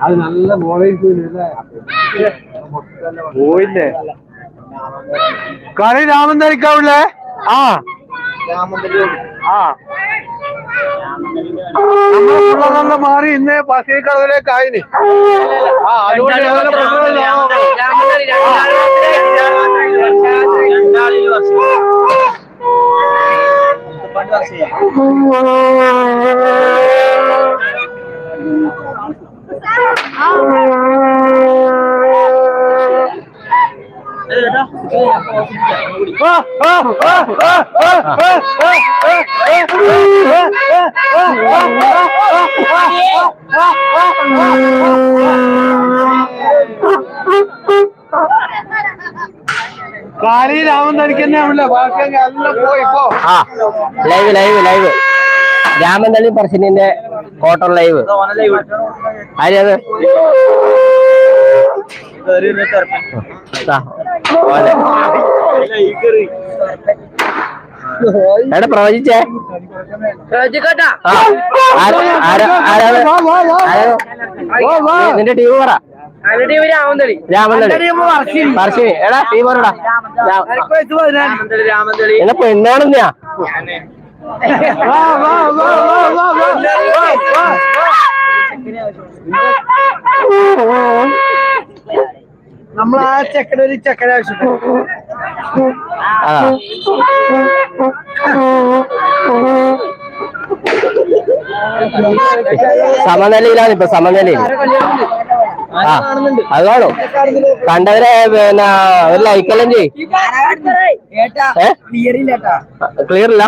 അത് നല്ല പോയില്ലേ? കളി രാമൻ ധരിക്കാവില്ലേ ആ. ആ. നമ്മളെ മാറി ഇന്ന് പസിക്കടവിലേക്ക് ആയിന് ആ അതുകൊണ്ട് ഞങ്ങളുടെ പ്രശ്നമില്ല. കാലിയിലാവും തനിക്കെന്നെയാണല്ലോ ബാക്കി പോയി പോ. ലൈവ് ലൈവ് ലൈവ് രാമൻ തള്ളി പറശ്ശിനിന്റെ കോട്ടൺ ലൈവ് ആര്യത് എടാ പ്രവചിച്ചേ. നിന്റെ ടീം പറ. രാമന്തളി എടാ ടീം പറടാ. പെണ്ണാണെന്നാ നമ്മൾ ആ ചെക്കന ഒരു ചെക്കന ആവശ്യപ്പെട്ടു സമനിലയിലാണ് ഇപ്പൊ സമനിലയിൽ ആ അത് കാണും. കണ്ടവരെ പിന്നെ ഒരു ലൈക്കെല്ലാം ചെയ് ക്ലിയർ ഇല്ല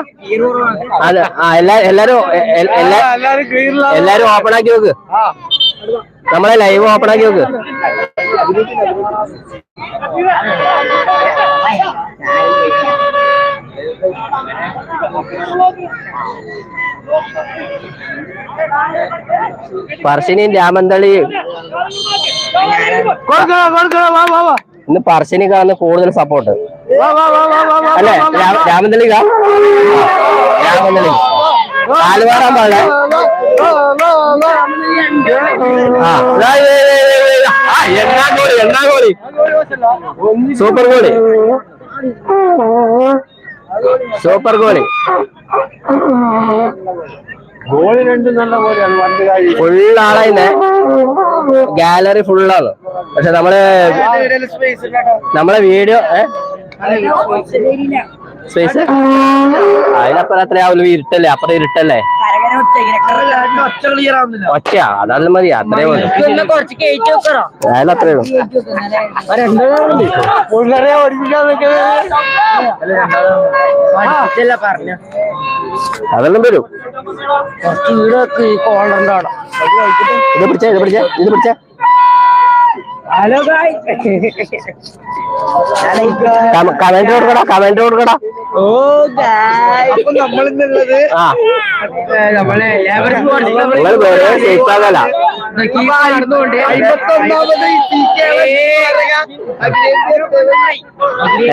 അതെ. ആ എല്ലാ എല്ലാരും എല്ലാരും എല്ലാരും ഓപ്പൺ ആക്കി നോക്ക്. നമ്മളെ ലൈവ് ഓപ്പൺ ആക്കി നോക്ക്. Thank രാമന്തളിയും പർശിനിയും രാമന്തളിയും ഇന്ന് പർശിനിക്കാണ് കൂടുതൽ സപ്പോർട്ട് അല്ലെ? രാമന്തളി രാമന്തളി കാലുവാറാൻ പാടില്ല എണ്ണാ കോളി എണ്ണാ കോളി സൂപ്പർ കോളി സൂപ്പർ ഗോളി. ഗോളി രണ്ടും നല്ല പോലെയാണ് പണ്ട് കാര്യം ഫുൾ ആളായിന്നെ ഗാലറി ഫുള്ളാണ് പക്ഷെ നമ്മൾ നമ്മളെ വീഡിയോ സ്പേസ് അതിനപ്പുറം അത്രയാവില്ല ഇരുട്ടല്ലേ? അപ്പുറം ഇരുട്ടല്ലേ? ഒറ്റ അതാണ് ആവുന്നില്ല. ഒറ്റയാ അതല്ല മതി. അത്രേ മതി. അയാൾ അത്രേ അതെല്ലാം വരും. കുറച്ച് വീടൊക്കെ ഈ കോളറിന്റെ അവിടെ. ഇത് പിടിച്ചേ ഇത് പിടിച്ചേ ഇത് പിടിച്ചേ. ഹലോ കമന്റ് കൊടുക്കടാ കമന്റ് കൊടുക്കടാ. ഓ അപ്പൊ നമ്മളിന്നുള്ളത് നമ്മളെ നടന്നുകൊണ്ട് അമ്പത്തൊന്നാമത്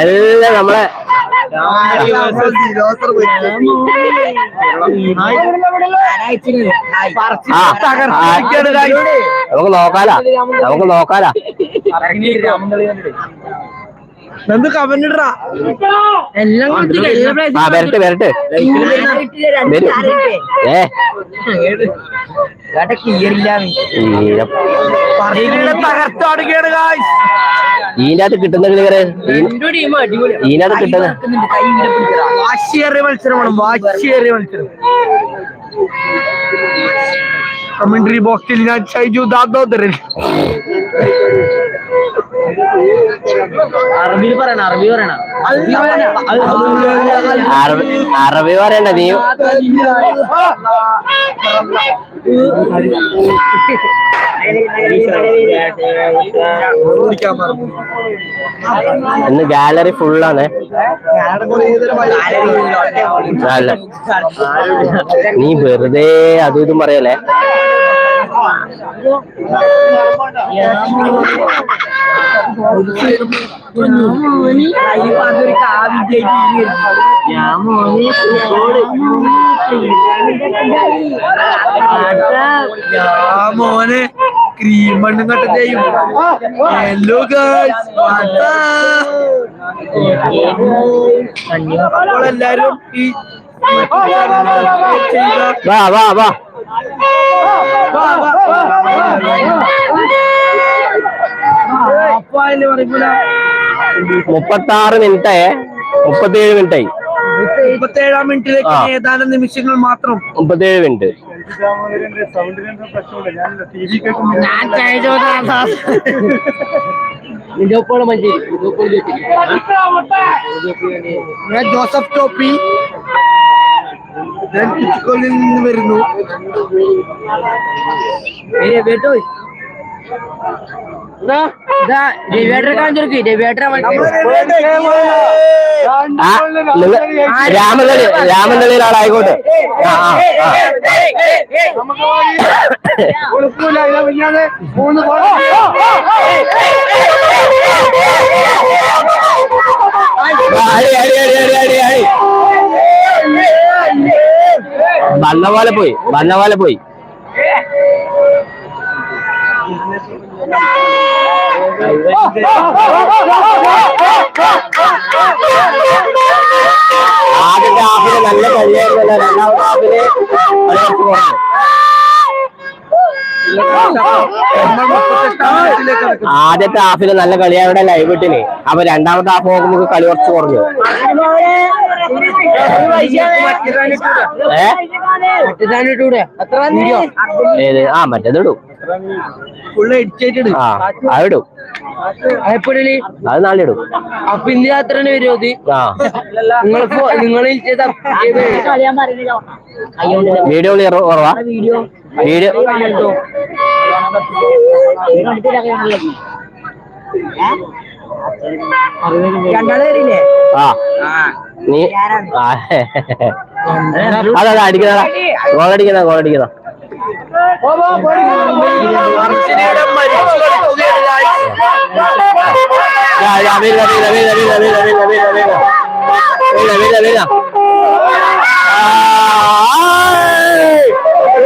എല്ലാം നമ്മളെ നമുക്ക് നോക്കാലാ നമുക്ക് നോക്കാലാ ഇടാ എല്ലാം ആ വരട്ടെ. വരട്ടെ വരും. ഏ. ഈര- തകർത്താടുകയാണ് ഗായ്സ് ഈന്റെ അകത്ത് കിട്ടുന്ന ക്ലിയറ് അകത്ത് കിട്ടുന്ന വാശിയേറിയ മത്സരമാണ് വാശിയേറിയ മത്സരം. കമന്ററി ബോക്സിൽ ഞാൻ ഷൈജു ദാദോദരൻ. അറബിയിൽ പറയണ അറബി പറയണ. അറബി പറയണ്ട നീ. ഇന്ന് ഗാലറി ഫുള്ളാണ്. നീ വെറുതെ അതും ഇതും പറയല്ലേ? ഞാൻ മോനെ ഞാൻ മോനെ ക്രീം മണ്ണും കട്ടത്തെയും ഹലോ ഗൈസ് എല്ലാരും ഈ വാ വാ വാ. മുപ്പത്തി ആറ് മിനിറ്റായേ മുപ്പത്തിയേഴ് മിനിറ്റായി. മുപ്പത്തേഴാം മിനിറ്റിലേക്ക് ആ. ഏതാനും നിമിഷങ്ങൾ മാത്രം. മുപ്പത്തേഴ് മിനിറ്റ്. ഞാൻ ജോസഫ് ടോപ്പി. ഞാൻ കുറ്റിക്കൊള്ളിൽ നിന്ന് വരുന്നു. രാമനളി രാമനളിയിൽ ആളായിക്കോട്ടെ. മൂന്ന് വന്നപോലെ പോയി വന്നപോലെ പോയി. ആദ്യത്തെ ഹാഫിൽ നല്ല കളിയായിരുന്നല്ലോ രണ്ടാമത്തെ ഹാഫിൽ ആദ്യത്തെ ഹാഫിൽ നല്ല കളിയാവിടെ ലൈവ് അപ്പൊ രണ്ടാമത്തെ ഹാഫ് നോക്കുമ്പോ കളി കുറച്ച് കുറഞ്ഞു. ഏത്? ആ മറ്റേത് ഇടും. ആ അത് ഇടും. അത് നാളെ ഇടും. അപ്പൊ ഇന്ത്യ യാത്ര വിരോധി ആ. നിങ്ങൾ നിങ്ങൾ വീഡിയോ ക്ലിയർ കുറവാ? വീഡിയോ രണ്ടാൾ രണ്ടാളുകാരില്ലേ ആ നീ അതെ അതെ അടിക്കുന്നതാ ഗോളടിക്കുന്നതാ ഗോളടിക്കുന്നതാ Mira, mira, mira, mira, mira, mira, mira, mira. Mira, mira, mira.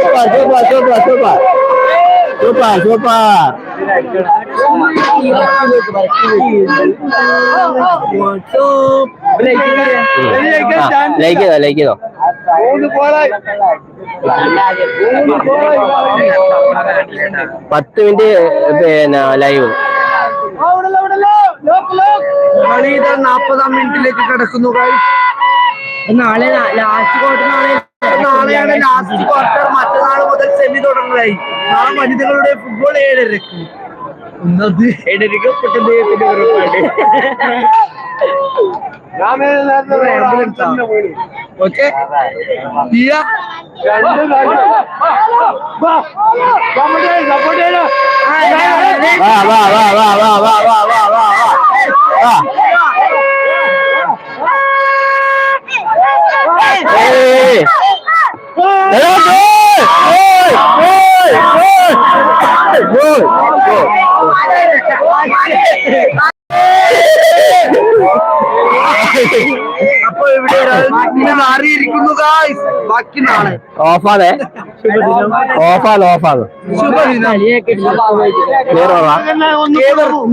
Super, super, super, super. Super, super. Like ചെയ്തോ ലൈക്ക് പത്ത് മിനിറ്റ് പിന്നെ ലൈവ് നാപ്പതാം മിനിറ്റിലേക്ക് കിടക്കുന്നു. നാളെ ലാസ്റ്റ് ക്വാർട്ടർ നാളെ നാളെയാണ് ലാസ്റ്റ് ക്വാർട്ടർ മറ്റന്നാൾ മുതൽ സെമി തുടങ്ങുന്നതായി നാളെ വനിതകളുടെ ഫുട്ബോൾ ഏഴരക്ക് എടരിക്കും കുട്ടദേവത്തിന്റെ ഉറപ്പാണ് ഓക്കെ ഏ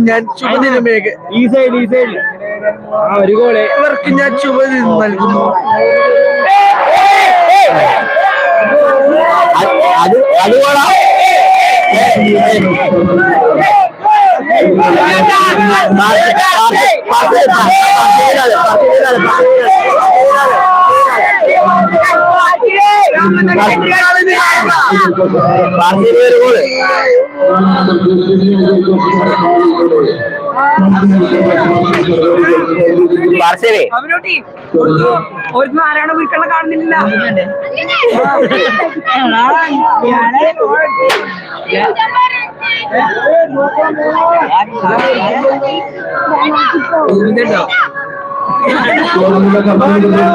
ഞാൻ ശുഭദിനമേക ഈ സൈഡ് ഈ സൈഡ് ആ ഒരു ഗോൾ ഇവർക്ക് ഞാൻ ശുഭദിനം നൽകുന്നു അത് അത് അത് കൊള്ളാം ഒരു പറഞ്ഞ പേര് പോലെ ഒരു നാരായണ വീട്ടിലുള്ള കാണുന്നില്ല ോ. കപ്പുകൾ